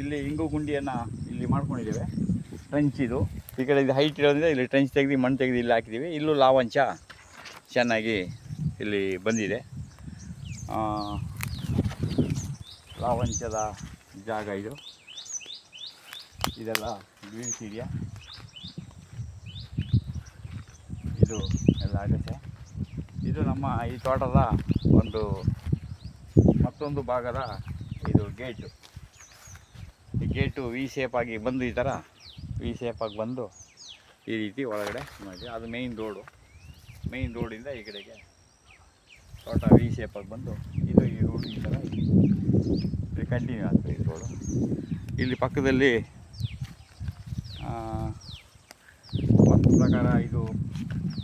ಇಲ್ಲಿ ಇಂಗು ಗುಂಡಿಯನ್ನು ಇಲ್ಲಿ ಮಾಡ್ಕೊಂಡಿದ್ದೇವೆ. ಟ್ರೆಂಚ್ ಇದು. ಈ ಕಡೆ ಇದು ಹೈಟ್ ಇರೋದ್ರಿಂದ ಇಲ್ಲಿ ಟ್ರೆಂಚ್ ತೆಗೆದು ಮಣ್ಣು ತೆಗೆದು ಇಲ್ಲಿ ಹಾಕಿದ್ದೀವಿ. ಇಲ್ಲೂ ಲಾವಂಚ ಚೆನ್ನಾಗಿ ಇಲ್ಲಿ ಬಂದಿದೆ. ಲಾವಂಚದ ಜಾಗ ಇದು. ಇದೆಲ್ಲ ಗ್ರೀನ್ ಇದೆಯಾ ಇದು ಎಲ್ಲ ಆಗುತ್ತೆ. ಇದು ನಮ್ಮ ಈ ತೋಟದ ಒಂದು ಮತ್ತೊಂದು ಭಾಗದ ಇದು ಗೇಟು. ಈ ಗೇಟು ವಿ ಶೇಪ್ ಆಗಿ ಬಂದು ಈ ಥರ ವಿ ಶೇಪಾಗಿ ಬಂದು ಈ ರೀತಿ ಒಳಗಡೆ ಮಾಡಿ ಅದು ಮೇಯ್ನ್ ರೋಡು ಮೇಯ್ನ್ ರೋಡಿಂದ ಈ ಕಡೆಗೆ ತೋಟ ವಿ ಶೇಪಾಗಿ ಬಂದು ಇದು ಈ ರೋಡ್ ಈ ಥರ ಕಂಟಿನ್ಯೂ ಆಗ್ತದೆ ಈ ರೋಡು ಇಲ್ಲಿ ಪಕ್ಕದಲ್ಲಿ ಪ್ರಕಾರ ಇದು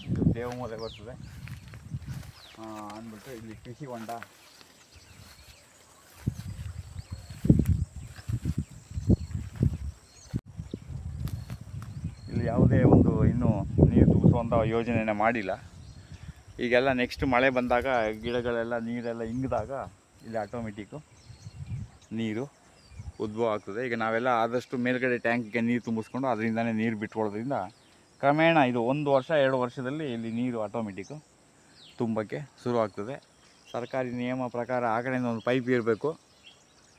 ಇದು ದೇವಮೂಲೆ ಬರ್ತದೆ. ಅಂದ್ಬಿಟ್ಟು ಇಲ್ಲಿ ಕೃಷಿ ಹೊಂಡ ಇಲ್ಲಿ ಯಾವುದೇ ಒಂದು ಇನ್ನೂ ನೀರು ತುಂಬಿಸುವಂಥ ಯೋಜನೆಯನ್ನು ಮಾಡಿಲ್ಲ. ಈಗೆಲ್ಲ ನೆಕ್ಸ್ಟ್ ಮಳೆ ಬಂದಾಗ ಗಿಡಗಳೆಲ್ಲ ನೀರೆಲ್ಲ ಇಂಗಿದಾಗ ಇಲ್ಲಿ ಆಟೋಮೆಟಿಕ್ಕು ನೀರು ಉದ್ಭವ ಆಗ್ತದೆ. ಈಗ ನಾವೆಲ್ಲ ಆದಷ್ಟು ಮೇಲ್ಗಡೆ ಟ್ಯಾಂಕಿಗೆ ನೀರು ತುಂಬಿಸ್ಕೊಂಡು ಅದರಿಂದನೇ ನೀರು ಬಿಟ್ಕೊಳ್ಳೋದ್ರಿಂದ ಕ್ರಮೇಣ ಇದು ಒಂದು ವರ್ಷ, ಎರಡು ವರ್ಷದಲ್ಲಿ ಇಲ್ಲಿ ನೀರು ಆಟೋಮೆಟಿಕ್ಕು ತುಂಬಕ್ಕೆ ಶುರು ಆಗ್ತದೆ. ಸರ್ಕಾರಿ ನಿಯಮ ಪ್ರಕಾರ ಆ ಕಡೆಯಿಂದ ಒಂದು ಪೈಪ್ ಇರಬೇಕು.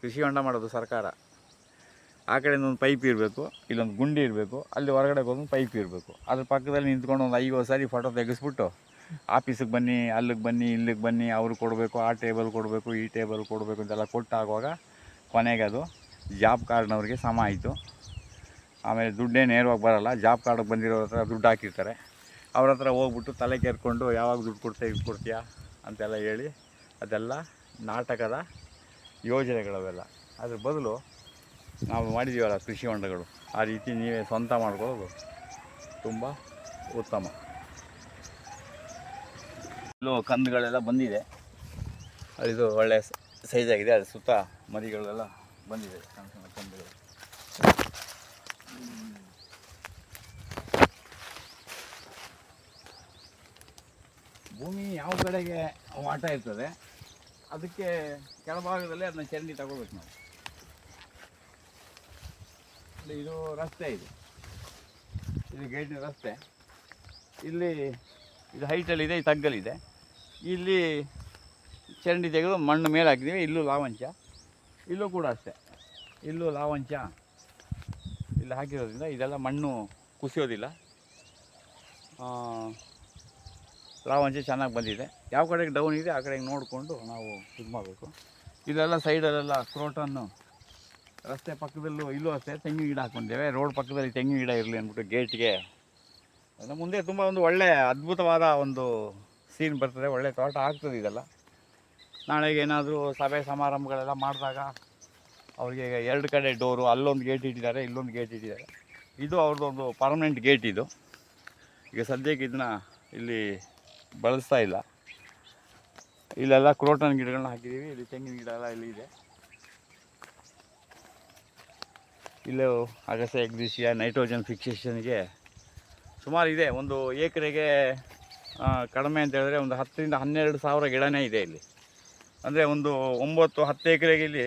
ಕೃಷಿ ಹೊಂಡ ಮಾಡೋದು ಸರ್ಕಾರ. ಆ ಕಡೆಯಿಂದ ಒಂದು ಪೈಪ್ ಇರಬೇಕು, ಇಲ್ಲೊಂದು ಗುಂಡಿ ಇರಬೇಕು, ಅಲ್ಲಿ ಹೊರಗಡೆ ಒಂದು ಪೈಪ್ ಇರಬೇಕು. ಅದ್ರ ಪಕ್ಕದಲ್ಲಿ ನಿಂತ್ಕೊಂಡು ಒಂದು ಐವತ್ತು ಸಾರಿ ಫೋಟೋ ತೆಗೆಸ್ಬಿಟ್ಟು ಆಫೀಸಿಗೆ ಬನ್ನಿ, ಅಲ್ಲಿಗೆ ಬನ್ನಿ, ಇಲ್ಲಿಗೆ ಬನ್ನಿ ಅವ್ರಿಗೆ ಕೊಡಬೇಕು, ಆ ಟೇಬಲ್ ಕೊಡಬೇಕು, ಈ ಟೇಬಲ್ ಕೊಡಬೇಕು ಅಂತೆಲ್ಲ ಕೊಟ್ಟಾಗುವಾಗ ಕೊನೆಗೆ ಅದು ಜಾಬ್ ಕಾರ್ಡ್ನವ್ರಿಗೆ ಸಮ ಆಯಿತು. ಆಮೇಲೆ ದುಡ್ಡೇ ನೇರವಾಗಿ ಬರಲ್ಲ, ಜಾಬ್ ಕಾರ್ಡಿಗೆ ಬಂದಿರೋ ಹತ್ರ ದುಡ್ಡು ಹಾಕಿರ್ತಾರೆ. ಅವ್ರ ಹತ್ರ ಹೋಗ್ಬಿಟ್ಟು ತಲೆ ಕೆರ್ಕೊಂಡು, ಯಾವಾಗ ದುಡ್ಡು ಕೊಡ್ತೀಯ ಇದು ಕೊಡ್ತೀಯಾ? ಅಂತೆಲ್ಲ ಹೇಳಿ, ಅದೆಲ್ಲ ನಾಟಕದ ಯೋಜನೆಗಳವೆಲ್ಲ. ಅದ್ರ ಬದಲು ನಾವು ಮಾಡಿದ್ದೀವಲ್ಲ ಕೃಷಿ ಹೊಂಡಗಳು. ಆ ರೀತಿ ನೀವೇ ಸ್ವಂತ ಮಾಡ್ಕೊಳ್ಳೋದು ತುಂಬ ಉತ್ತಮ. ಇಲ್ಲೂ ಕಂದುಗಳೆಲ್ಲ ಬಂದಿದೆ. ಇದು ಒಳ್ಳೆ ಸೈಜ್ ಆಗಿದೆ, ಅದು ಸುತ್ತ ಮರಿಗಳೆಲ್ಲ ಬಂದಿದೆ. ಸಣ್ಣ ಸಣ್ಣ ಕಂದುಗಳು. ಭೂಮಿ ಯಾವ ಕಡೆಗೆ ವಾಟ ಇರ್ತದೆ, ಅದಕ್ಕೆ ಕೆಳಭಾಗದಲ್ಲಿ ಅದನ್ನ ಚರಂಡಿ ತಗೋಬೇಕು ನಾವು. ಇದು ರಸ್ತೆ ಇದು. ಇದು ಗೇಟಿನ ರಸ್ತೆ. ಇಲ್ಲಿ ಇದು ಹೈಟಲ್ಲಿದೆ ಇದು ತಗ್ಗಲಿದೆ ಇಲ್ಲಿ ಚರಂಡಿ ತೆಗೆದು ಮಣ್ಣು ಮೇಲೆ ಹಾಕಿದ್ದೀವಿ, ಇಲ್ಲೂ ಲಾವಂಚ. ಇಲ್ಲೂ ಕೂಡ ಅಷ್ಟೇ. ಇಲ್ಲೂ ಲಾವಂಚ. ಇಲ್ಲಿ ಹಾಕಿರೋದ್ರಿಂದ ಇದೆಲ್ಲ ಮಣ್ಣು ಕುಸಿಯೋದಿಲ್ಲ. ಲಾವಂಚ ಚೆನ್ನಾಗಿ ಬಂದಿದೆ. ಯಾವ ಕಡೆಗೆ ಡೌನ್ ಇದೆ, ಆ ಕಡೆಗೆ ನೋಡಿಕೊಂಡು ನಾವು ಇದು ಮಾಡಬೇಕು. ಇದೆಲ್ಲ ಸೈಡಲ್ಲೆಲ್ಲ ಕ್ರೋಟನ್ನು ರಸ್ತೆ ಪಕ್ಕದಲ್ಲೂ ಇಲ್ಲೂ ಅಷ್ಟೇ ತೆಂಗಿನ ಗಿಡ ಹಾಕೊಂಡಿದ್ದೇವೆ ರೋಡ್ ಪಕ್ಕದಲ್ಲಿ ತೆಂಗಿನ ಗಿಡ ಇರಲಿ ಅಂದ್ಬಿಟ್ಟು ಗೇಟ್ಗೆ. ಅದು ಮುಂದೆ ತುಂಬ ಒಂದು ಒಳ್ಳೆಯ ಅದ್ಭುತವಾದ ಒಂದು ಸೀನ್ ಬರ್ತದೆ. ಒಳ್ಳೆ ತೋಟ ಆಗ್ತದೆ ಇದೆಲ್ಲ. ನಾಳೆಗೆ ಏನಾದರೂ ಸಭೆ ಸಮಾರಂಭಗಳೆಲ್ಲ ಮಾಡಿದಾಗ ಅವ್ರಿಗೆ ಎರಡು ಕಡೆ ಡೋರು, ಅಲ್ಲೊಂದು ಗೇಟ್ ಇಟ್ಟಿದ್ದಾರೆ, ಇಲ್ಲೊಂದು ಗೇಟ್ ಇಟ್ಟಿದ್ದಾರೆ. ಇದು ಅವ್ರದ್ದೊಂದು ಪರ್ಮನೆಂಟ್ ಗೇಟ್ ಇದು. ಈಗ ಸದ್ಯಕ್ಕೆ ಇದನ್ನ ಇಲ್ಲಿ ಬಳಸ್ತಾ ಇಲ್ಲ. ಇಲ್ಲೆಲ್ಲ ಕ್ರೋಟನ್ ಗಿಡಗಳನ್ನ ಹಾಕಿದ್ದೀವಿ. ಇಲ್ಲಿ ತೆಂಗಿನ ಗಿಡ ಎಲ್ಲ ಇಲ್ಲಿ ಇದೆ. ಇಲ್ಲೇ ಅಗಸೆ ಎಗ್ರಿಸಿಯಾ ನೈಟ್ರೋಜನ್ ಫಿಕ್ಸೇಷನ್ಗೆ ಸುಮಾರು ಇದೆ. ಒಂದು ಏಕರೆಗೆ ಕಡಿಮೆ ಅಂತ ಹೇಳಿದ್ರೆ ಒಂದು ಹತ್ತರಿಂದ ಹನ್ನೆರಡು ಸಾವಿರ ಗಿಡನೇ ಇದೆ ಇಲ್ಲಿ. ಅಂದರೆ ಒಂದು ಒಂಬತ್ತು, ಹತ್ತು ಎಕರೆಗೆ ಇಲ್ಲಿ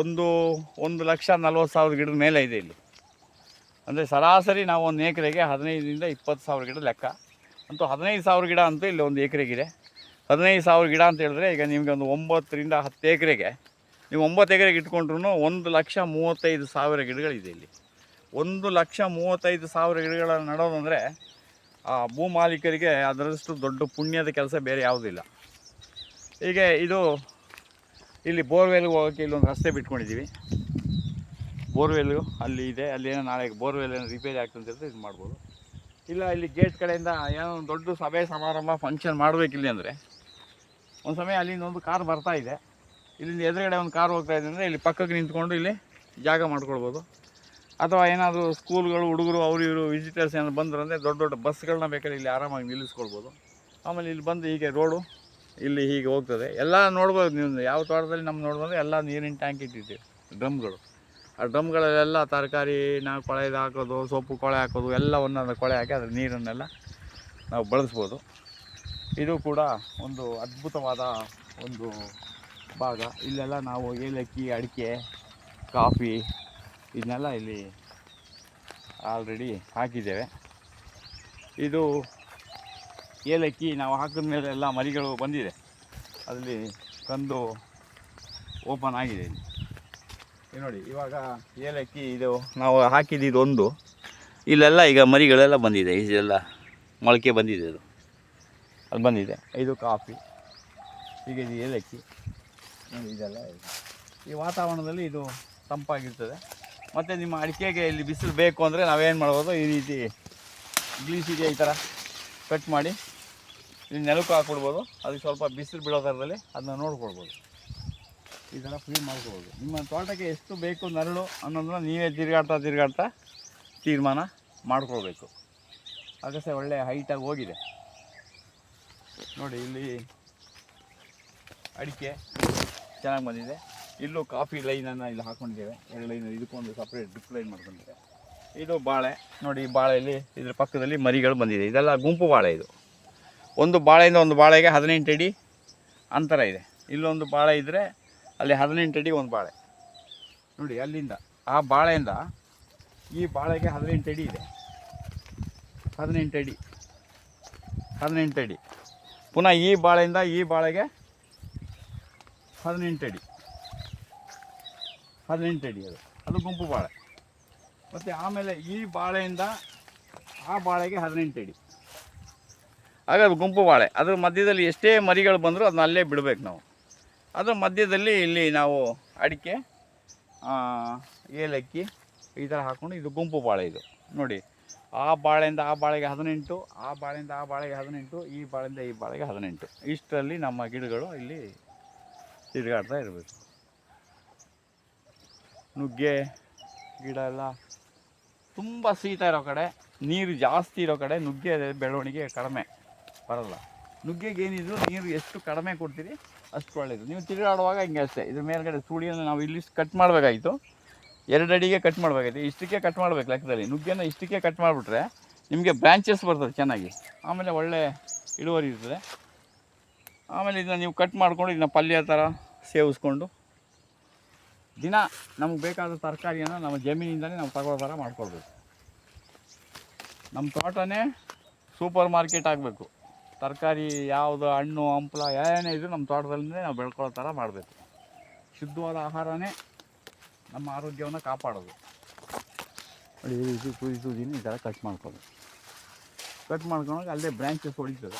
ಒಂದು ಒಂದು ಲಕ್ಷ ನಲ್ವತ್ತು ಸಾವಿರ ಗಿಡದ ಮೇಲೆ ಇದೆ ಇಲ್ಲಿ. ಅಂದರೆ ಸರಾಸರಿ ನಾವು ಒಂದು ಎಕರೆಗೆ ಹದಿನೈದರಿಂದ ಇಪ್ಪತ್ತು ಸಾವಿರ ಗಿಡ ಲೆಕ್ಕ. ಅಂತೂ ಹದಿನೈದು ಸಾವಿರ ಗಿಡ ಅಂತೂ ಇಲ್ಲಿ ಒಂದು ಎಕರೆಗಿದೆ. ಹದಿನೈದು ಸಾವಿರ ಗಿಡ ಅಂತ ಹೇಳಿದ್ರೆ ಈಗ ನಿಮಗೆ ಒಂದು ಒಂಬತ್ತರಿಂದ ಹತ್ತು ಎಕರೆಗೆ ನೀವು ಒಂಬತ್ತು ಎಕರೆಗೆ ಇಟ್ಕೊಂಡ್ರು ಒಂದು ಲಕ್ಷ ಮೂವತ್ತೈದು ಸಾವಿರ ಗಿಡಗಳಿದೆ ಇಲ್ಲಿ. ಒಂದು ಲಕ್ಷ ಮೂವತ್ತೈದು ಸಾವಿರ ಗಿಡಗಳನ್ನು ನಡೋದಂದರೆ ಆ ಭೂ ಮಾಲೀಕರಿಗೆ ಅದರಷ್ಟು ದೊಡ್ಡ ಪುಣ್ಯದ ಕೆಲಸ ಬೇರೆ ಯಾವುದಿಲ್ಲ ಹೀಗೆ ಇದು ಇಲ್ಲಿ ಬೋರ್ವೆಲ್ಗೆ ಹೋಗೋಕ್ಕೆ ಇಲ್ಲೊಂದು ರಸ್ತೆ ಬಿಟ್ಕೊಂಡಿದ್ದೀವಿ. ಬೋರ್ವೆಲ್ಲು ಅಲ್ಲಿ ಇದೆ, ಅಲ್ಲಿ ಏನೋ ನಾಳೆ ಬೋರ್ವೆಲ್ ಏನೋ ರಿಪೇರಿ ಹೇಳಿದ್ರೆ ಇದು ಮಾಡ್ಬೋದು. ಇಲ್ಲ, ಇಲ್ಲಿ ಗೇಟ್ ಕಡೆಯಿಂದ ಏನೋ ಒಂದು ದೊಡ್ಡ ಸಭೆ ಸಮಾರಂಭ ಫಂಕ್ಷನ್ ಮಾಡಬೇಕಿಲ್ಲ ಅಂದರೆ. ಒಂದು ಸಮಯ ಅಲ್ಲಿಂದ ಒಂದು ಕಾರ್ ಬರ್ತಾ ಇದೆ. ಇಲ್ಲಿಂದ ಎದುರುಗಡೆ ಒಂದು ಕಾರ್ ಹೋಗ್ತಾ ಇದೆ ಅಂದರೆ ಇಲ್ಲಿ ಪಕ್ಕಕ್ಕೆ ನಿಂತ್ಕೊಂಡು ಇಲ್ಲಿ ಜಾಗ ಮಾಡ್ಕೊಳ್ಬೋದು. ಅಥವಾ ಏನಾದರೂ ಸ್ಕೂಲ್ಗಳು ಹುಡುಗರು ಅವರು ಇವರು ವಿಸಿಟರ್ಸ್ ಏನಾದ್ರು ಬಂದ್ರು ಅಂದರೆ ದೊಡ್ಡ ದೊಡ್ಡ ಬಸ್ಗಳನ್ನ ಬೇಕಾದ್ರೆ ಇಲ್ಲಿ ಆರಾಮಾಗಿ ನಿಲ್ಲಿಸ್ಕೊಳ್ಬೋದು. ಆಮೇಲೆ ಇಲ್ಲಿ ಬಂದು ಹೀಗೆ ರೋಡು ಇಲ್ಲಿ ಹೀಗೆ ಹೋಗ್ತದೆ. ಎಲ್ಲ ನೋಡ್ಬೋದು ನೀವು ಯಾವ ತೋಟದಲ್ಲಿ ನಮ್ಮ ನೋಡ್ಬೋದು ಎಲ್ಲ ನೀರಿನ ಟ್ಯಾಂಕ್ ಇಟ್ಟಿದ್ದೀವಿ, ಡ್ರಮ್ಗಳು. ಆ ಡ್ರಮ್ಗಳಲ್ಲೆಲ್ಲ ತರಕಾರಿ ನಾವು ಕೊಳೆದು ಹಾಕೋದು ಸೊಪ್ಪು ಕೊಳೆ ಹಾಕೋದು, ಎಲ್ಲ ಒಂದೊಂದು ಕೊಳೆ ಹಾಕಿ ಅದ್ರ ನೀರನ್ನೆಲ್ಲ ನಾವು ಬಳಸ್ಬೋದು. ಇದು ಕೂಡ ಒಂದು ಅದ್ಭುತವಾದ ಒಂದು ಭಾಗ. ಇಲ್ಲೆಲ್ಲ ನಾವು ಏಲಕ್ಕಿ, ಅಡಿಕೆ, ಕಾಫಿ ಇದನ್ನೆಲ್ಲ ಇಲ್ಲಿ ಆಲ್ರೆಡಿ ಹಾಕಿದ್ದೇವೆ. ಇದು ಏಲಕ್ಕಿ ನಾವು ಹಾಕಿದ ಮೇಲೆ ಎಲ್ಲ ಮರಿಗಳು ಬಂದಿದೆ. ಅದರಲ್ಲಿ ಕಂದು ಓಪನ್ ಆಗಿದೆ ಇಲ್ಲಿ. ನೋಡಿ, ಇವಾಗ ಏಲಕ್ಕಿ ಇದು ನಾವು ಹಾಕಿದ್ದು ಒಂದು. ಇಲ್ಲೆಲ್ಲ ಈಗ ಮರಿಗಳೆಲ್ಲ ಬಂದಿದೆ, ಇದೆಲ್ಲ ಮೊಳಕೆ ಬಂದಿದೆ ಅದು. ಅದು ಬಂದಿದೆ. ಇದು ಕಾಫಿ. ಈಗ ಇದು ಏಲಕ್ಕಿ. ಇದೆಲ್ಲ ಇದೆ. ಈ ವಾತಾವರಣದಲ್ಲಿ ಇದು ತಂಪಾಗಿರ್ತದೆ. ಮತ್ತು ನಿಮ್ಮ ಅಡಿಕೆಗೆ ಇಲ್ಲಿ ಬಿಸಿಲು ಬೇಕು ಅಂದರೆ ನಾವೇನು ಮಾಡ್ಬೋದು? ಈ ರೀತಿ ಗ್ಲೀಸ್ ಇದೆ ಈ ಥರ ಕಟ್ ಮಾಡಿ ಇಲ್ಲಿ ನೆಲಕ್ಕೂ ಹಾಕ್ಬಿಡ್ಬೋದು. ಅದಕ್ಕೆ ಸ್ವಲ್ಪ ಬಿಸಿಲು ಬೀಳೋ ಥರದಲ್ಲಿ ಅದನ್ನ ನೋಡ್ಕೊಳ್ಬೋದು. ಈ ಥರ ಫ್ರೀ ಮಾಡ್ಕೊಬೋದು ನಿಮ್ಮ ತೋಟಕ್ಕೆ ಎಷ್ಟು ಬೇಕು ನರಳು ಅನ್ನೋದನ್ನ ನೀವೇ ತಿರುಗಾಡ್ತಾ ತಿರುಗಾಡ್ತಾ ತೀರ್ಮಾನ ಮಾಡ್ಕೊಳ್ಬೇಕು. ಅಗಸೆ ಒಳ್ಳೆ ಹೈಟಾಗಿ ಹೋಗಿದೆ. ನೋಡಿ ಇಲ್ಲಿ ಅಡಿಕೆ. ಚೆನ್ನಾಗಿ ಬಂದಿದೆ. ಇಲ್ಲೂ ಕಾಫಿ ಲೈನನ್ನು ಇಲ್ಲಿ ಹಾಕ್ಕೊಂಡಿದ್ದೇವೆ ಎರಡು ಲೈನ್ ಇದಕ್ಕೊಂದು ಸಪ್ರೇಟ್ ಡ್ರಿಪ್ ಲೈನ್ ಇದು ಬಾಳೆ. ನೋಡಿ, ಈ ಬಾಳೆಯಲ್ಲಿ ಇದ್ರ ಪಕ್ಕದಲ್ಲಿ ಮರಿಗಳು ಬಂದಿದೆ. ಇದೆಲ್ಲ ಗುಂಪು ಬಾಳೆ ಇದು. ಒಂದು ಬಾಳೆಯಿಂದ ಒಂದು ಬಾಳೆಗೆ ಹದಿನೆಂಟು ಅಡಿ ಅಂತರ ಇದೆ. ಇಲ್ಲೊಂದು ಬಾಳೆ ಇದ್ದರೆ ಅಲ್ಲಿ ಹದಿನೆಂಟು ಅಡಿ ಒಂದು ಬಾಳೆ. ನೋಡಿ, ಅಲ್ಲಿಂದ, ಆ ಬಾಳೆಯಿಂದ ಈ ಬಾಳೆಗೆ ಹದಿನೆಂಟು ಅಡಿ ಇದೆ. ಹದಿನೆಂಟು ಅಡಿ. ಹದಿನೆಂಟು ಅಡಿ. ಪುನಃ ಈ ಬಾಳೆಯಿಂದ ಈ ಬಾಳೆಗೆ ಹದಿನೆಂಟು ಅಡಿ. ಹದಿನೆಂಟು ಅಡಿ ಅದು. ಅದು ಗುಂಪು ಬಾಳೆ. ಮತ್ತು ಆಮೇಲೆ ಈ ಬಾಳೆಯಿಂದ ಆ ಬಾಳೆಗೆ ಹದಿನೆಂಟು ಅಡಿ. ಹಾಗಾದ್ರೆ ಗುಂಪು ಬಾಳೆ. ಅದ್ರ ಮಧ್ಯದಲ್ಲಿ ಎಷ್ಟೇ ಮರಿಗಳು ಬಂದರೂ ಅದನ್ನ ಅಲ್ಲೇ ಬಿಡಬೇಕು ನಾವು. ಅದರ ಮಧ್ಯದಲ್ಲಿ ಇಲ್ಲಿ ನಾವು ಅಡಿಕೆ ಏಲಕ್ಕಿ ಈ ಥರ ಹಾಕ್ಕೊಂಡು ಇದು ಗುಂಪು ಬಾಳೆ ಇದು. ನೋಡಿ, ಆ ಬಾಳೆಯಿಂದ ಆ ಬಾಳೆಗೆ ಹದಿನೆಂಟು, ಆ ಬಾಳೆಯಿಂದ ಆ ಬಾಳೆಗೆ ಹದಿನೆಂಟು, ಈ ಬಾಳೆಯಿಂದ ಈ ಬಾಳೆಗೆ ಹದಿನೆಂಟು. ಇಷ್ಟರಲ್ಲಿ ನಮ್ಮ ಗಿಡಗಳು ಇಲ್ಲಿ ತಿರುಗಾಡ್ತಾ ಇರಬೇಕು. ನುಗ್ಗೆ, ಗಿಡ ಎಲ್ಲ ತುಂಬ ಶೀತ ಇರೋ ಕಡೆ, ನೀರು ಜಾಸ್ತಿ ಇರೋ ಕಡೆ ನುಗ್ಗೆ ಬೆಳವಣಿಗೆ ಕಡಿಮೆ. ಬರಲ್ಲ. ನುಗ್ಗೆಗೇನಿದ್ರು ನೀರು ಎಷ್ಟು ಕಡಿಮೆ ಕೊಡ್ತೀರಿ ಅಷ್ಟು ಒಳ್ಳೆಯದು ನೀವು ತಿರುಗಾಡುವಾಗ ಹಿಂಗೆ ಅಷ್ಟೇ. ಇದ್ರ ಮೇಲ್ಗಡೆ ಸುಳಿಯನ್ನು ನಾವು ಇಲ್ಲಿ ಕಟ್ ಮಾಡಬೇಕಾಯಿತು. ಎರಡು ಅಡಿಗೆ ಕಟ್ ಮಾಡಬೇಕಾಯ್ತು. ಇಷ್ಟಕ್ಕೆ ಕಟ್ ಮಾಡಬೇಕು ಲೆಕ್ಕದಲ್ಲಿ. ನುಗ್ಗೆನ ಇಷ್ಟಕ್ಕೆ ಕಟ್ ಮಾಡಿಬಿಟ್ರೆ ನಿಮಗೆ ಬ್ರಾಂಚಸ್ ಬರ್ತದೆ ಚೆನ್ನಾಗಿ. ಆಮೇಲೆ ಒಳ್ಳೆ ಇಳುವರಿ ಇರ್ತದೆ. ಆಮೇಲೆ ಇದನ್ನ ನೀವು ಕಟ್ ಮಾಡಿಕೊಂಡು ಇದನ್ನ ಪಲ್ಯ ಥರ ಸೇವಿಸ್ಕೊಂಡು ದಿನ ನಮಗೆ ಬೇಕಾದ ತರಕಾರಿಯನ್ನು ನಮ್ಮ ಜಮೀನಿಂದಲೇ ನಾವು ತಗೊಳ್ಳೋ ಥರ ಮಾಡ್ಕೊಳ್ಬೇಕು. ನಮ್ಮ ತೋಟನೇ ಸೂಪರ್ ಮಾರ್ಕೆಟ್ ಆಗಬೇಕು. ತರಕಾರಿ ಯಾವುದು ಹಣ್ಣು, ಹಂಪಲ ಏನೇ ಇದ್ರೂ ನಮ್ಮ ತೋಟದಲ್ಲೇ ನಾವು ಬೆಳ್ಕೊಳ್ಳೋ ಥರ ಮಾಡಬೇಕು. ಶುದ್ಧವಾದ ಆಹಾರನೇ ನಮ್ಮ ಆರೋಗ್ಯವನ್ನು ಕಾಪಾಡೋದು. ನೋಡಿ ತುದಿ ತುದಿನ ಈ ಥರ ಕಟ್ ಮಾಡ್ಕೊಳ್ಬೇಕು ಕಟ್ ಮಾಡ್ಕೊಂಡಾಗ ಅಲ್ಲೇ ಬ್ರ್ಯಾಂಚಸ್ ಹೊಡಿತದೆ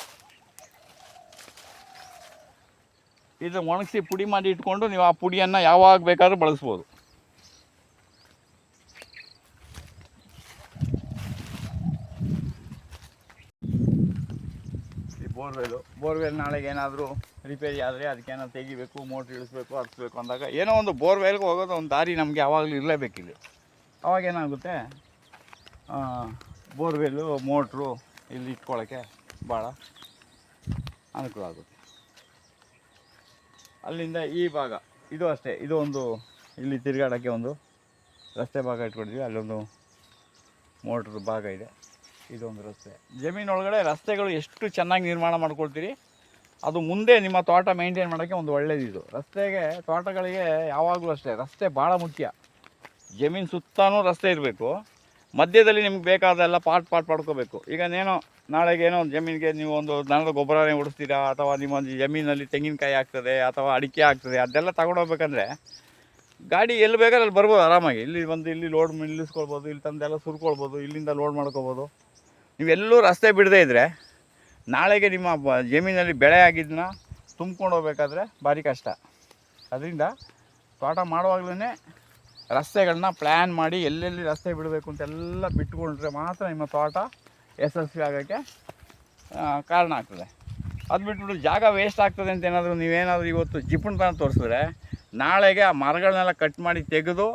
ಇದು ಒಣಗಿಸಿ ಪುಡಿ ಮಾಡಿ ಇಟ್ಕೊಂಡು ನೀವು ಆ ಪುಡಿಯನ್ನು ಯಾವಾಗ ಬೇಕಾದ್ರೂ ಬಳಸ್ಬೋದು. ಈ ಬೋರ್ವೆಲು, ಬೋರ್ವೆಲ್ ನಾಳೆಗೆ ಏನಾದರೂ ರಿಪೇರಿ ಆದರೆ ಅದಕ್ಕೇನೋ ತೆಗಿಬೇಕು ಮೋಟ್ರ್ ಇಳಿಸ್ಬೇಕು, ಹರಿಸ್ಬೇಕು ಅಂದಾಗ ಏನೋ ಒಂದು ಬೋರ್ವೆಲ್ಗೆ ಹೋಗೋದು ಒಂದು ದಾರಿ ನಮಗೆ ಯಾವಾಗಲೂ ಇರಲೇಬೇಕಿಲ್ಲ ಅವಾಗ ಏನಾಗುತ್ತೆ? ಬೋರ್ವೆಲ್ಲು ಮೋಟ್ರು ಇಲ್ಲಿ ಇಟ್ಕೊಳ್ಳೋಕ್ಕೆ ಭಾಳ ಅನುಕೂಲ ಆಗುತ್ತೆ. ಅಲ್ಲಿಂದ ಈ ಭಾಗ. ಇದು ಅಷ್ಟೇ. ಇದು ಒಂದು ಇಲ್ಲಿ ತಿರುಗಾಡೋಕ್ಕೆ ಒಂದು ರಸ್ತೆ ಭಾಗ ಇಟ್ಕೊಂಡಿದ್ವಿ. ಅಲ್ಲೊಂದು ಮೋಟ್ರ್ ಭಾಗ ಇದೆ. ಇದೊಂದು ರಸ್ತೆ. ಜಮೀನೊಳಗಡೆ ರಸ್ತೆಗಳು ಎಷ್ಟು ಚೆನ್ನಾಗಿ ನಿರ್ಮಾಣ ಮಾಡ್ಕೊಳ್ತೀರಿ? ಅದು ಮುಂದೆ ನಿಮ್ಮ ತೋಟ ಮೇಂಟೈನ್ ಮಾಡೋಕ್ಕೆ ಒಂದು ಒಳ್ಳೇದಿದು ರಸ್ತೆಗೆ, ತೋಟಗಳಿಗೆ ಯಾವಾಗಲೂ ಅಷ್ಟೇ. ರಸ್ತೆ ಭಾಳ ಮುಖ್ಯ. ಜಮೀನು ಸುತ್ತಾನೂ ರಸ್ತೆ ಇರಬೇಕು. ಮಧ್ಯದಲ್ಲಿ ನಿಮ್ಗೆ ಬೇಕಾದೆಲ್ಲ ಪಾಟ್ ಪಾಟ್ ಪಡ್ಕೋಬೇಕು ಈಗ ಏನೋ ನಾಳೆಗೆ ಏನೋ ಒಂದು ಜಮೀನಿಗೆ ನೀವು ಒಂದು ದನದ ಗೊಬ್ಬರನೇ ಉಡಿಸ್ತೀರಾ ಅಥವಾ ನಿಮ್ಮ ಒಂದು ಜಮೀನಲ್ಲಿ ತೆಂಗಿನಕಾಯಿ ಆಗ್ತದೆ ಅಥವಾ ಅಡಿಕೆ ಆಗ್ತದೆ, ಅದೆಲ್ಲ ತಗೊಂಡೋಗ್ಬೇಕಂದ್ರೆ ಗಾಡಿ ಎಲ್ಲಿ ಬೇಕಾದ್ರೆ ಅಲ್ಲಿ ಬರ್ಬೋದು ಆರಾಮಾಗಿ. ಇಲ್ಲಿ ಬಂದು ಇಲ್ಲಿ ಲೋಡ್ ನಿಲ್ಲಿಸ್ಕೊಳ್ಬೋದು, ಇಲ್ಲಿ ತಂದೆಲ್ಲ ಸುರ್ಕೊಳ್ಬೋದು, ಇಲ್ಲಿಂದ ಲೋಡ್ ಮಾಡ್ಕೋಬೋದು ನೀವೆಲ್ಲೂ ರಸ್ತೆ ಬಿಡದೇ ಇದ್ದರೆ ನಾಳೆಗೆ ನಿಮ್ಮ ಜಮೀನಲ್ಲಿ ಬೆಳೆ ಆಗಿದ್ದನ್ನ ತುಂಬ್ಕೊಂಡು ಹೋಗ್ಬೇಕಾದ್ರೆ ಭಾರಿ ಕಷ್ಟ. ಅದರಿಂದ ತೋಟ ಮಾಡುವಾಗಲೇ ರಸ್ತೆಗಳನ್ನ ಪ್ಲ್ಯಾನ್ ಮಾಡಿ ಎಲ್ಲೆಲ್ಲಿ ರಸ್ತೆ ಬಿಡಬೇಕು ಅಂತೆಲ್ಲ ಬಿಟ್ಕೊಂಡ್ರೆ ಮಾತ್ರ ನಿಮ್ಮ ತೋಟ ಯಶಸ್ವಿ ಆಗೋಕ್ಕೆ ಕಾರಣ ಆಗ್ತದೆ. ಅದು ಬಿಟ್ಬಿಟ್ಟು ಜಾಗ ವೇಸ್ಟ್ ಆಗ್ತದೆ ಅಂತ ಏನಾದರೂ ನೀವೇನಾದರೂ ಇವತ್ತು ಜಿಪುಣತನ ತೋರಿಸಿದ್ರೆ, ನಾಳೆಗೆ ಆ ಮರಗಳನ್ನೆಲ್ಲ ಕಟ್ ಮಾಡಿ ತೆಗೆದು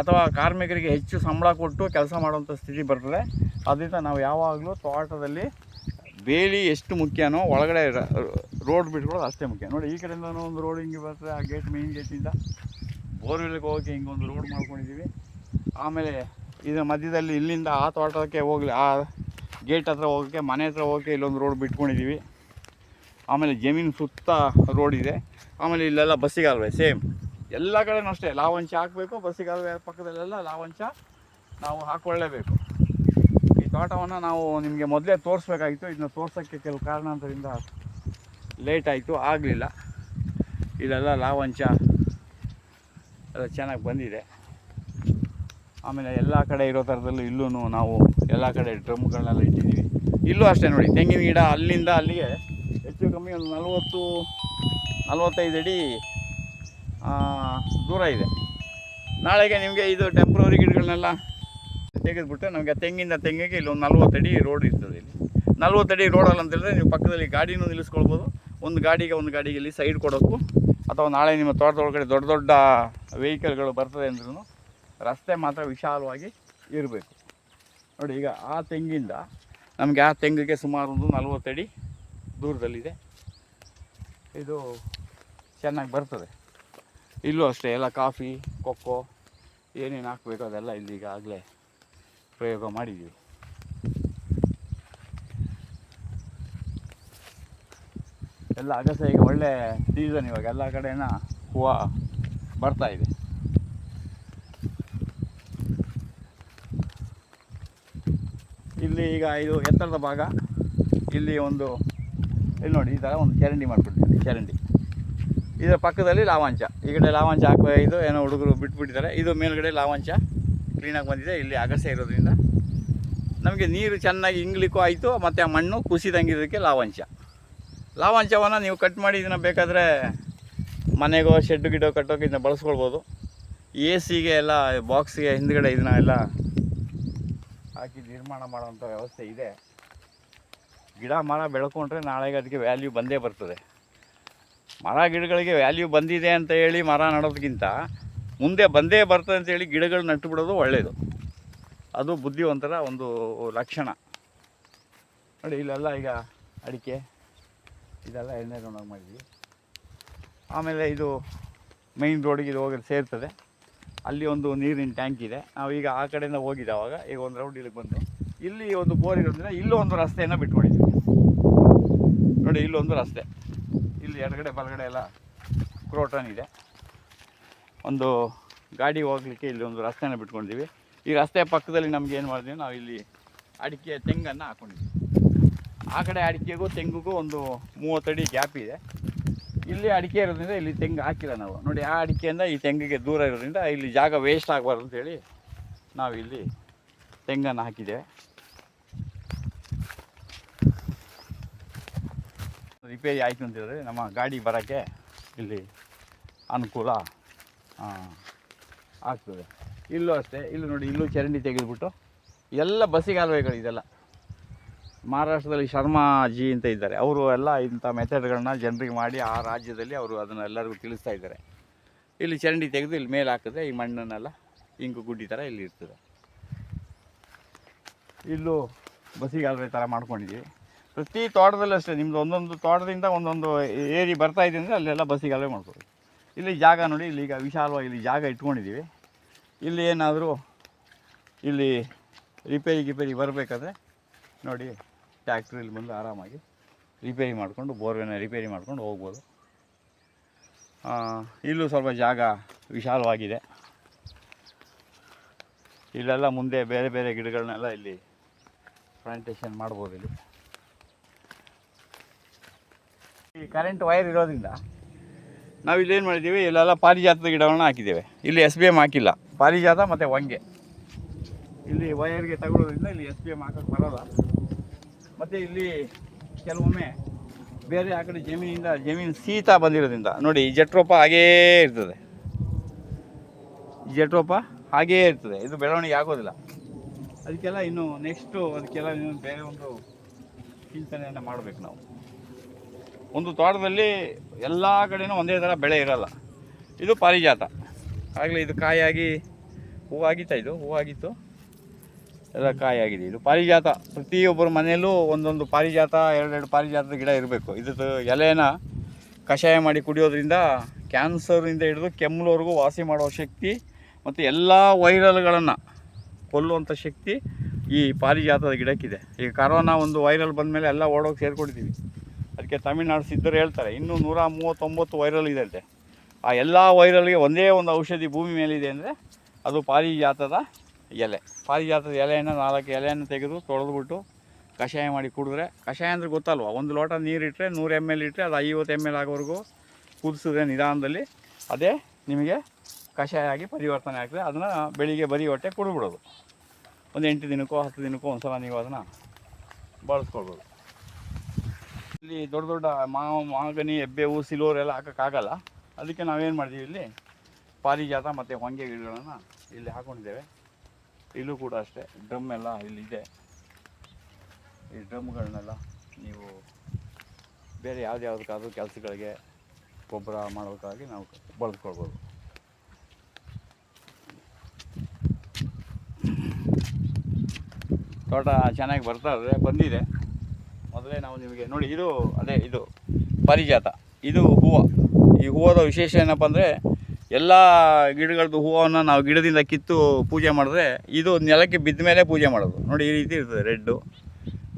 ಅಥವಾ ಕಾರ್ಮಿಕರಿಗೆ ಹೆಚ್ಚು ಸಂಬಳ ಕೊಟ್ಟು ಕೆಲಸ ಮಾಡುವಂಥ ಸ್ಥಿತಿ ಬರ್ತದೆ. ಅದರಿಂದ ನಾವು ಯಾವಾಗಲೂ ತೋಟದಲ್ಲಿ ಬೇಲಿ ಎಷ್ಟು ಮುಖ್ಯನೋ ಒಳಗಡೆ ರೋಡ್ ಬಿಟ್ಕೊಳ್ಳೋದು ಅಷ್ಟೇ ಮುಖ್ಯ. ನೋಡಿ, ಈ ಕಡೆಯಿಂದ ಒಂದು ರೋಡ್ ಹಿಂಗೆ ಬರ್ತದೆ, ಆ ಗೇಟ್ ಮೇನ್ ಗೇಟಿಂದ ಬೋರ್ವೆಲ್ಗೆ ಹೋಗಿ ಹಿಂಗೊಂದು ರೋಡ್ ಮಾಡ್ಕೊಂಡಿದ್ದೀವಿ. ಆಮೇಲೆ ಇದರ ಮಧ್ಯದಲ್ಲಿ ಇಲ್ಲಿಂದ ಆ ತೋಟಕ್ಕೆ ಹೋಗಲಿ, ಆ ಗೇಟ್ ಹತ್ರ ಹೋಗೋಕ್ಕೆ, ಮನೆ ಹತ್ರ ಹೋಗೋಕ್ಕೆ ಇಲ್ಲೊಂದು ರೋಡ್ ಬಿಟ್ಕೊಂಡಿದ್ದೀವಿ ಆಮೇಲೆ ಜಮೀನು ಸುತ್ತ ರೋಡ್ ಇದೆ. ಆಮೇಲೆ ಇಲ್ಲೆಲ್ಲ ಬಸ್ಸಿಗಾಲ್ವೆ ಸೇಮ್ ಎಲ್ಲ ಕಡೆನೂ ಅಷ್ಟೇ. ಲಾವಂಚ ಹಾಕಬೇಕು ಬಸ್ಸಿಗಾಲ್ವೆ ಪಕ್ಕದಲ್ಲೆಲ್ಲ ಲಾವಂಚ ನಾವು ಹಾಕ್ಕೊಳ್ಳೇಬೇಕು ಈ ತೋಟವನ್ನು ನಾವು ನಿಮಗೆ ಮೊದಲೇ ತೋರಿಸ್ಬೇಕಾಗಿತ್ತು. ಇದನ್ನ ತೋರ್ಸೋಕ್ಕೆ ಕೆಲವು ಕಾರಣಾಂತರಿಂದ ಲೇಟ್ ಆಯಿತು, ಆಗಲಿಲ್ಲ. ಇಲ್ಲೆಲ್ಲ ಲಾವಂಚ ಎಲ್ಲ ಚೆನ್ನಾಗಿ ಬಂದಿದೆ. ಆಮೇಲೆ ಎಲ್ಲ ಕಡೆ ಇರೋ ಥರದಲ್ಲೂ ಇಲ್ಲೂ ನಾವು ಎಲ್ಲ ಕಡೆ ಡ್ರಮ್ಗಳನ್ನೆಲ್ಲ ಇಟ್ಟಿದ್ದೀವಿ. ಇಲ್ಲೂ ಅಷ್ಟೇ ನೋಡಿ, ತೆಂಗಿನ ಗಿಡ ಅಲ್ಲಿಂದ ಅಲ್ಲಿಗೆ ಹೆಚ್ಚು ಕಮ್ಮಿ ಒಂದು ನಲ್ವತ್ತು, ನಲ್ವತ್ತೈದು ಅಡಿ ದೂರ ಇದೆ. ನಾಳೆಗೆ ನಿಮಗೆ ಇದು ಟೆಂಪ್ರವರಿ ಗಿಡಗಳನ್ನೆಲ್ಲ ತೆಗೆದುಬಿಟ್ಟು ನಮಗೆ ತೆಂಗಿಂದ ತೆಂಗಿಗೆ ಇಲ್ಲಿ ಒಂದು ಅಡಿ ರೋಡ್ ಇರ್ತದೆ ಇಲ್ಲಿ. ನಲ್ವತ್ತು ಅಡಿ ರೋಡಲ್ಲ ಅಂತ ಹೇಳಿದ್ರೆ ನೀವು ಪಕ್ಕದಲ್ಲಿ ಗಾಡಿನೂ ನಿಲ್ಲಿಸ್ಕೊಳ್ಬೋದು. ಒಂದು ಗಾಡಿಗೆ ಒಂದು ಗಾಡಿಗೆ ಇಲ್ಲಿ ಸೈಡ್ ಕೊಡೋಕ್ಕೂ ಅಥವಾ ನಾಳೆ ನಿಮ್ಮ ತೋಟದೊಳಗಡೆ ದೊಡ್ಡ ದೊಡ್ಡ ವೆಹಿಕಲ್ಗಳು ಬರ್ತದೆ ಅಂದ್ರೂ ರಸ್ತೆ ಮಾತ್ರ ವಿಶಾಲವಾಗಿ ಇರಬೇಕು. ನೋಡಿ ಈಗ ಆ ತೆಂಗಿಂದ ನಮಗೆ ಆ ತೆಂಗಿಗೆ ಸುಮಾರು ಒಂದು ನಲ್ವತ್ತಡಿ ದೂರದಲ್ಲಿದೆ. ಇದು ಚೆನ್ನಾಗಿ ಬರ್ತದೆ. ಇಲ್ಲೂ ಅಷ್ಟೇ, ಎಲ್ಲ ಕಾಫಿ, ಕೊಕ್ಕೋ, ಏನೇನು ಹಾಕಬೇಕು ಅದೆಲ್ಲ ಇಲ್ಲಿ ಈಗಾಗಲೇ ಪ್ರಯೋಗ ಮಾಡಿದ್ದೀವಿ. ಎಲ್ಲ ಅಗಸ ಈಗ ಒಳ್ಳೆ ಸೀಸನ್ ಇವಾಗ, ಎಲ್ಲ ಕಡೆನ ಹೂವು ಬರ್ತಾ ಇಲ್ಲಿ ಈಗ ಇದು ಎತ್ತರದ ಭಾಗ. ಇಲ್ಲಿ ಒಂದು, ಇಲ್ಲಿ ನೋಡಿ, ಈ ಥರ ಒಂದು ಚರಂಡಿ ಮಾಡ್ಬಿಟ್ಟಿದ್ದೀನಿ ಚರಂಡಿ. ಇದರ ಪಕ್ಕದಲ್ಲಿ ಲಾವಾಂಚ. ಈ ಕಡೆ ಲಾವಾಂಚ ಹಾಕುವ ಇದು ಏನೋ ಹುಡುಗರು ಬಿಟ್ಬಿಟ್ಟಿದ್ದಾರೆ. ಇದು ಮೇಲ್ಗಡೆ ಲಾವಾಂಚ ಕ್ಲೀನಾಗಿ ಬಂದಿದೆ. ಇಲ್ಲಿ ಅಗಸೆ ಇರೋದ್ರಿಂದ. ನಮಗೆ ನೀರು ಚೆನ್ನಾಗಿ ಇಂಗ್ಲಿಕ್ಕೂ ಆಯಿತು, ಮತ್ತು ಆ ಮಣ್ಣು ಕುಸಿದಂಗಿರೋದಕ್ಕೆ ಲಾವಾಂಚ. ಲಾವಾಂಚವನ್ನು ನೀವು ಕಟ್ ಮಾಡಿ ಇದನ್ನು ಬೇಕಾದರೆ ಮನೆಗೋ ಶೆಡ್ಡು ಗಿಡೋ ಕಟ್ಟೋಕೆ ಇದನ್ನ ಬಳಸ್ಕೊಳ್ಬೋದು. ಎ ಸಿಗೆ ಎಲ್ಲ ಬಾಕ್ಸ್ಗೆ ಹಿಂದ್ಗಡೆ ಇದನ್ನ ಎಲ್ಲ ನಿರ್ಮಾಣ ಮಾಡುವಂಥ ವ್ಯವಸ್ಥೆ ಇದೆ. ಗಿಡ, ಮರ ಬೆಳ್ಕೊಂಡ್ರೆ ನಾಳೆಗೆ ಅದಕ್ಕೆ ವ್ಯಾಲ್ಯೂ ಬಂದೇ ಬರ್ತದೆ. ಮರ ಗಿಡಗಳಿಗೆ ವ್ಯಾಲ್ಯೂ ಬಂದಿದೆ ಅಂತ ಹೇಳಿ ಮರ ನಡೋದಕ್ಕಿಂತ ಮುಂದೆ ಬಂದೇ ಬರ್ತದೆ ಅಂತೇಳಿ ಗಿಡಗಳು ನಟ್ಟು ಬಿಡೋದು ಒಳ್ಳೆಯದು ಅದು ಬುದ್ಧಿವಂತರ ಒಂದು ಲಕ್ಷಣ. ನೋಡಿ, ಇಲ್ಲೆಲ್ಲ ಈಗ ಅಡಿಕೆ, ಇದೆಲ್ಲ ಎಣ್ಣೆ ತಗೊಂಡೋಗಿ ಮಾಡಿದ್ವಿ. ಆಮೇಲೆ ಇದು ಮೈನ್ ರೋಡಿಗೆ ಇದು ಹೋಗಿ ಸೇರ್ತದೆ. ಅಲ್ಲಿ ಒಂದು ನೀರಿನ ಟ್ಯಾಂಕ್ ಇದೆ. ನಾವು ಈಗ ಆ ಕಡೆಯಿಂದ ಹೋಗಿದ್ದೆ ಅವಾಗ. ಈಗ ಒಂದು ರೌಂಡ್ ಇಲ್ಲಿಗೆ ಬಂದು. ಇಲ್ಲಿ ಒಂದು ಬೋರ್ ಇರೋದ್ರಿಂದ ಇಲ್ಲೂ ಒಂದು ರಸ್ತೆಯನ್ನು ಬಿಟ್ಕೊಂಡಿದ್ದೀವಿ. ನೋಡಿ ಇಲ್ಲೊಂದು ರಸ್ತೆ. ಇಲ್ಲಿ ಎಡಗಡೆ ಬಲಗಡೆ ಎಲ್ಲ ಕ್ರೋಟನ್ ಇದೆ. ಒಂದು ಗಾಡಿ ಹೋಗಲಿಕ್ಕೆ ಇಲ್ಲಿ ಒಂದು ರಸ್ತೆನ ಬಿಟ್ಕೊಂಡಿದ್ದೀವಿ. ಈ ರಸ್ತೆ ಪಕ್ಕದಲ್ಲಿ ನಮ್ಗೆ ಏನು ಮಾಡಿದ್ವಿ? ನಾವು ಇಲ್ಲಿ ಅಡಿಕೆ ತೆಂಗನ್ನು ಹಾಕ್ಕೊಂಡಿದ್ವಿ ಆ ಕಡೆ ಅಡಿಕೆಗೂ ತೆಂಗಿಗೂ ಒಂದು ಮೂವತ್ತಡಿ ಗ್ಯಾಪ್ ಇದೆ. ಇಲ್ಲಿ ಅಡಿಕೆ ಇರೋದ್ರಿಂದ ಇಲ್ಲಿ ತೆಂಗು ಹಾಕಿಲ್ಲ ನಾವು. ನೋಡಿ, ಆ ಅಡಿಕೆಯಿಂದ ಈ ತೆಂಗಿಗೆ ದೂರ ಇರೋದ್ರಿಂದ ಇಲ್ಲಿ ಜಾಗ ವೇಸ್ಟ್ ಆಗಬಾರ್ದು ಅಂತೇಳಿ ನಾವು ಇಲ್ಲಿ ತೆಂಗನ್ನು ಹಾಕಿದ್ದೇವೆ. ರಿಪೇರಿ ಆಯಿತು ಅಂತ ಹೇಳಿದ್ರೆ ನಮ್ಮ ಗಾಡಿ ಬರೋಕ್ಕೆ ಇಲ್ಲಿ ಅನುಕೂಲ ಆಗ್ತದೆ. ಇಲ್ಲೂ ಅಷ್ಟೇ, ಇಲ್ಲೂ ನೋಡಿ, ಇಲ್ಲೂ ಚರಂಡಿ ತೆಗೆದುಬಿಟ್ಟು ಎಲ್ಲ ಬಸ್ಸಿಗಾಲುವೆಗಳು ಇದೆಲ್ಲ. ಮಹಾರಾಷ್ಟ್ರದಲ್ಲಿ ಶರ್ಮಾ ಜಿ ಅಂತ ಇದ್ದಾರೆ. ಅವರು ಎಲ್ಲ ಇಂಥ ಮೆಥಡ್ಗಳನ್ನ ಜನರಿಗೆ ಮಾಡಿ ಆ ರಾಜ್ಯದಲ್ಲಿ ಅವರು ಅದನ್ನು ಎಲ್ಲರಿಗೂ ತಿಳಿಸ್ತಾ ಇದ್ದಾರೆ. ಇಲ್ಲಿ ಚರಂಡಿ ತೆಗೆದು ಇಲ್ಲಿ ಮೇಲೆ ಹಾಕಿದ್ರೆ ಈ ಮಣ್ಣನ್ನೆಲ್ಲ ಇಂಕು ಗುಡ್ಡಿ ಥರ ಇಲ್ಲಿ ಇರ್ತದೆ. ಇಲ್ಲೂ ಬಸ್ಸಿಗಾಲುವೆ ಥರ ಮಾಡ್ಕೊಂಡಿದ್ದೀವಿ. ಪ್ರತಿ ತೋಟದಲ್ಲೂ ಅಷ್ಟೇ ನಿಮ್ಮದು ಒಂದೊಂದು ತೋಟದಿಂದ ಒಂದೊಂದು ಏರಿ ಬರ್ತಾ ಇದೆ ಅಂದರೆ ಅಲ್ಲೆಲ್ಲ ಬಸ್ಸಿಗಾಲುವೆ ಮಾಡ್ಕೊಳ್ಳಿ ಇಲ್ಲಿ ಜಾಗ ನೋಡಿ, ಇಲ್ಲಿ ಈಗ ವಿಶಾಲವಾಗಿ ಇಲ್ಲಿ ಜಾಗ ಇಟ್ಕೊಂಡಿದ್ದೀವಿ. ಇಲ್ಲಿ ಏನಾದರೂ ಇಲ್ಲಿ ರಿಪೇರಿ ಗಿಪೇರಿ ಬರಬೇಕಾದ್ರೆ ನೋಡಿ ಟ್ಯಾಕ್ಟ್ರಿಲಿ ಬಂದು ಆರಾಮಾಗಿ ರಿಪೇರಿ ಮಾಡಿಕೊಂಡು ಬೋರ್ವೆನ ರಿಪೇರಿ ಮಾಡ್ಕೊಂಡು ಹೋಗ್ಬೋದು. ಇಲ್ಲೂ ಸ್ವಲ್ಪ ಜಾಗ ವಿಶಾಲವಾಗಿದೆ. ಇಲ್ಲೆಲ್ಲ ಮುಂದೆ ಬೇರೆ ಬೇರೆ ಗಿಡಗಳನ್ನೆಲ್ಲ ಇಲ್ಲಿ ಪ್ಲಾಂಟೇಷನ್ ಮಾಡ್ಬೋದು ಇಲ್ಲಿ ಈ ಕರೆಂಟ್ ವೈರ್ ಇರೋದ್ರಿಂದ. ನಾವು ಇಲ್ಲಿ ಏನು ಮಾಡಿದ್ದೀವಿ ಇಲ್ಲೆಲ್ಲ ಪಾರಿಜಾತದ ಗಿಡಗಳನ್ನ ಹಾಕಿದ್ದೇವೆ ಇಲ್ಲಿ ಎಸ್ ಬಿ ಎಂ ಹಾಕಿಲ್ಲ. ಪಾರಿಜಾತ ಮತ್ತು ಹೊಂಗೆ. ಇಲ್ಲಿ ವೈರ್ಗೆ ತಗೊಳ್ಳೋದ್ರಿಂದ ಇಲ್ಲಿ ಎಸ್ ಬಿ ಎಂ ಹಾಕೋಕ್ಕೆ ಬರೋಲ್ಲ. ಮತ್ತು ಇಲ್ಲಿ ಕೆಲವೊಮ್ಮೆ ಬೇರೆ ಆ ಕಡೆ ಜಮೀನಿಂದ ಜಮೀನು ಶೀತ ಬಂದಿರೋದ್ರಿಂದ ನೋಡಿ ಈ ಜಟ್ರೋಪ ಹಾಗೇ ಇರ್ತದೆ. ಜಟ್ರೋಪ ಹಾಗೇ ಇರ್ತದೆ. ಇದು ಬೆಳವಣಿಗೆ ಆಗೋದಿಲ್ಲ. ಅದಕ್ಕೆಲ್ಲ ಇನ್ನು ನೆಕ್ಸ್ಟು ಅದಕ್ಕೆಲ್ಲ ಇನ್ನು ಬೇರೆ ಒಂದು ಚಿಂತನೆಯನ್ನು ಮಾಡಬೇಕು ನಾವು. ಒಂದು ತೋಟದಲ್ಲಿ ಎಲ್ಲ ಕಡೆಯೂ ಒಂದೇ ಥರ ಬೆಳೆ ಇರಲ್ಲ. ಇದು ಪಾರಿಜಾತ. ಆಗಲೇ ಇದು ಕಾಯಾಗಿ ಹೂವಾಗಿತ್ತ ಇದು, ಹೂವಾಗಿತ್ತು. ಎಲ್ಲ ಕಾಯಾಗಿದೆ. ಇದು ಪಾರಿಜಾತ. ಪ್ರತಿಯೊಬ್ಬರ ಮನೆಯಲ್ಲೂ ಒಂದೊಂದು ಪಾರಿಜಾತ, ಎರಡೆರಡು ಪಾರಿಜಾತದ ಗಿಡ ಇರಬೇಕು. ಇದ್ರದ್ದು ಎಲೆನ ಕಷಾಯ ಮಾಡಿ ಕುಡಿಯೋದ್ರಿಂದ ಕ್ಯಾನ್ಸರಿಂದ ಹಿಡಿದು ಕೆಮ್ಮಲವರೆಗೂ ವಾಸಿ ಮಾಡುವ ಶಕ್ತಿ ಮತ್ತು ಎಲ್ಲ ವೈರಲ್ಗಳನ್ನು ಕೊಲ್ಲುವಂಥ ಶಕ್ತಿ ಈ ಪಾರಿಜಾತದ ಗಿಡಕ್ಕಿದೆ. ಈಗ ಕರೋನಾ ಒಂದು ವೈರಲ್ ಬಂದಮೇಲೆ ಎಲ್ಲ ಓಡೋಗಿ ಸೇರ್ಕೊಂಡಿದ್ದೀವಿ. ಅದಕ್ಕೆ ತಮಿಳ್ನಾಡು ಸಿದ್ಧರು ಹೇಳ್ತಾರೆ, ಇನ್ನೂ ನೂರ ಮೂವತ್ತೊಂಬತ್ತು ವೈರಲ್ ಇದೆ ಅಂತೆ. ಆ ಎಲ್ಲ ವೈರಲ್ಗೆ ಒಂದೇ ಒಂದು ಔಷಧಿ ಭೂಮಿ ಮೇಲಿದೆ ಅಂದರೆ ಅದು ಪಾರಿಜಾತದ ಎಲೆ. ಪಾರಿಜಾತದ ಎಲೆಯನ್ನು ನಾಲ್ಕು ಎಲೆಯನ್ನು ತೆಗೆದು ತೊಳೆದ್ಬಿಟ್ಟು ಕಷಾಯ ಮಾಡಿ ಕುಡಿದ್ರೆ, ಕಷಾಯ ಅಂದರೆ ಗೊತ್ತಲ್ವ? ಒಂದು ಲೋಟ ನೀರಿಟ್ಟರೆ ನೂರು ಎಂ ಎಲ್ ಇಟ್ಟರೆ ಅದು ಐವತ್ತು ಎಂ ಎಲ್ ಆಗೋವರೆಗೂ ಕುದಿಸಿದ್ರೆ ನಿಧಾನದಲ್ಲಿ ಅದೇ ನಿಮಗೆ ಕಷಾಯ ಆಗಿ ಪರಿವರ್ತನೆ ಆಗ್ತದೆ. ಅದನ್ನು ಬೆಳಿಗ್ಗೆ ಬರೀ ಹೊಟ್ಟೆ ಕುಡಿಬಿಡೋದು ಒಂದು ಎಂಟು ದಿನಕ್ಕೋ ಹತ್ತು ದಿನಕ್ಕೋ ಒಂದು ಸಲ ನೀವು ಅದನ್ನು ಬಳಸ್ಕೊಳ್ಬೋದು. ಇಲ್ಲಿ ದೊಡ್ಡ ದೊಡ್ಡ ಮಾವ ಮಾಗನಿ ಎಬ್ಬೆವು ಸಿಲೋರ್ ಎಲ್ಲ ಹಾಕೋಕ್ಕಾಗಲ್ಲ ಅದಕ್ಕೆ ನಾವೇನು ಮಾಡಿದ್ದೀವಿ ಇಲ್ಲಿ? ಪಾರಿಜಾತ ಮತ್ತು ಹೊಂಗೆ ಗಿಡಗಳನ್ನು ಇಲ್ಲಿ ಹಾಕೊಂಡಿದ್ದೇವೆ. ಇಲ್ಲೂ ಕೂಡ ಅಷ್ಟೇ. ಡ್ರಮ್ ಎಲ್ಲ ಇಲ್ಲಿದೆ. ಈ ಡ್ರಮ್ಗಳನ್ನೆಲ್ಲ ನೀವು ಬೇರೆ ಯಾವ್ದು ಕೆಲಸಗಳಿಗೆ ಗೊಬ್ಬರ ಮಾಡೋದಕ್ಕಾಗಿ ನಾವು ಬಳಸ್ಕೊಳ್ಬೋದು. ತೋಟ ಚೆನ್ನಾಗಿ ಬರ್ತಾ ಇದೆ, ಬಂದಿದೆ. ಮೊದಲೇ ನಾವು ನಿಮಗೆ ನೋಡಿ, ಇದು ಅದೇ ಇದು ಪಾರಿಜಾತ. ಇದು ಹೂವು. ಈ ಹೂವದ ವಿಶೇಷ ಏನಪ್ಪ ಅಂದರೆ, ಎಲ್ಲ ಗಿಡಗಳದ್ದು ಹೂವನ್ನು ನಾವು ಗಿಡದಿಂದ ಕಿತ್ತು ಪೂಜೆ ಮಾಡಿದ್ರೆ ಇದು ನೆಲಕ್ಕೆ ಬಿದ್ದ ಮೇಲೆ ಪೂಜೆ ಮಾಡೋದು. ನೋಡಿ, ಈ ರೀತಿ ಇರ್ತದೆ ರೆಡ್ಡು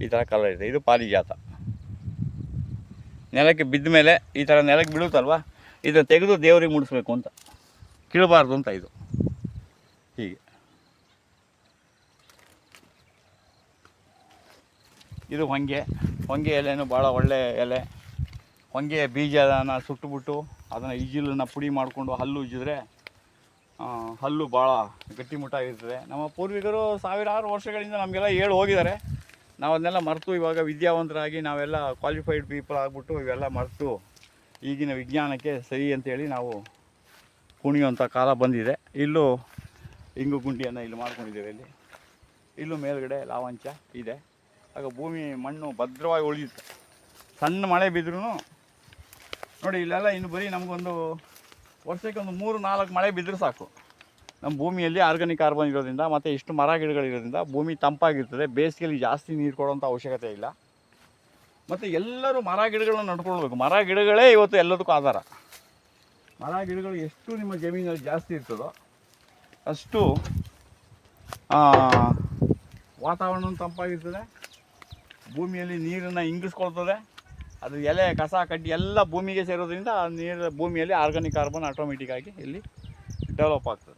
ಈ ಥರ ಕಲರ್ ಇದೆ ಇದು ಪಾರಿಜಾತ. ನೆಲಕ್ಕೆ ಬಿದ್ದ ಮೇಲೆ ಈ ಥರ ನೆಲಕ್ಕೆ ಬೀಳುತ್ತಲ್ವ? ಇದನ್ನು ತೆಗೆದು ದೇವರಿಗೆ ಮುಡಿಸ್ಬೇಕು ಅಂತ. ಕೀಳಬಾರ್ದು ಅಂತ ಇದು ಹೀಗೆ ಇದು ಹೊಂಗೆ. ಹೊಂಗೆ ಎಲೆನೂ ಭಾಳ ಒಳ್ಳೆ ಎಲೆ. ಹೊಂಗೆ ಬೀಜನ ಸುಟ್ಟುಬಿಟ್ಟು ಅದನ್ನು ಇಜಿಲನ್ನು ಪುಡಿ ಮಾಡಿಕೊಂಡು ಹಲ್ಲು ಉಜ್ಜಿದ್ರೆ ಹಲ್ಲು ಭಾಳ ಗಟ್ಟಿಮುಟ್ಟಾಗಿರ್ತದೆ ನಮ್ಮ ಪೂರ್ವಿಕರು ಸಾವಿರಾರು ವರ್ಷಗಳಿಂದ ನಮಗೆಲ್ಲ ಹೇಳಿ ಹೋಗಿದ್ದಾರೆ. ನಾವು ಅದನ್ನೆಲ್ಲ ಮರೆತು ಇವಾಗ ವಿದ್ಯಾವಂತರಾಗಿ ನಾವೆಲ್ಲ ಕ್ವಾಲಿಫೈಡ್ ಪೀಪಲ್ ಆಗಿಬಿಟ್ಟು ಇವೆಲ್ಲ ಮರೆತು ಈಗಿನ ವಿಜ್ಞಾನಕ್ಕೆ ಸರಿ ಅಂತೇಳಿ ನಾವು ಕುಣಿಯುವಂಥ ಕಾಲ ಬಂದಿದೆ. ಇಲ್ಲೂ ಇಂಗು ಗುಂಡಿಯನ್ನು ಇಲ್ಲಿ ಮಾಡ್ಕೊಂಡಿದ್ದೇವೆ ಇಲ್ಲಿ. ಇಲ್ಲೂ ಮೇಲುಗಡೆ ಲಾವಂಚ ಇದೆ. ಆಗ ಭೂಮಿ ಮಣ್ಣು ಭದ್ರವಾಗಿ ಉಳಿಯುತ್ತೆ. ಸಣ್ಣ ಮಳೆ ಬಿದ್ರೂ ನೋಡಿ ಇಲ್ಲೆಲ್ಲ ಇನ್ನು ಬರೀ ನಮಗೊಂದು ವರ್ಷಕ್ಕೆ ಒಂದು ಮೂರು, ನಾಲ್ಕು ಮಳೆ ಬಿದ್ದರೂ ಸಾಕು. ನಮ್ಮ ಭೂಮಿಯಲ್ಲಿ ಆರ್ಗಾನಿಕ್ ಕಾರ್ಬನ್ ಇರೋದ್ರಿಂದ ಮತ್ತು ಇಷ್ಟು ಮರ ಗಿಡಗಳಿರೋದ್ರಿಂದ ಭೂಮಿ ತಂಪಾಗಿರ್ತದೆ, ಬೇಸಿಗೆಯಲ್ಲಿ ಜಾಸ್ತಿ ನೀರು ಕೊಡೋಂಥ ಅವಶ್ಯಕತೆ ಇಲ್ಲ. ಮತ್ತು ಎಲ್ಲರೂ ಮರ ಗಿಡಗಳನ್ನ ನಡ್ಕೊಳ್ಬೇಕು. ಮರ ಗಿಡಗಳೇ ಇವತ್ತು ಎಲ್ಲದಕ್ಕೂ ಆಧಾರ. ಮರ ಗಿಡಗಳು ಎಷ್ಟು ನಿಮ್ಮ ಜಮೀನಲ್ಲಿ ಜಾಸ್ತಿ ಇರ್ತದೋ ಅಷ್ಟು ವಾತಾವರಣ ತಂಪಾಗಿರ್ತದೆ. ಭೂಮಿಯಲ್ಲಿ ನೀರನ್ನು ಇಂಗಿಸ್ಕೊಳ್ತದೆ. ಅದು ಎಲೆ, ಕಸ, ಕಡ್ಡಿ ಎಲ್ಲ ಭೂಮಿಗೆ ಸೇರೋದ್ರಿಂದ ಆ ನೀರು ಭೂಮಿಯಲ್ಲಿ ಆರ್ಗಾನಿಕ್ ಕಾರ್ಬನ್ ಆಟೋಮೆಟಿಕ್ಕಾಗಿ ಇಲ್ಲಿ ಡೆವಲಪ್ ಆಗ್ತದೆ.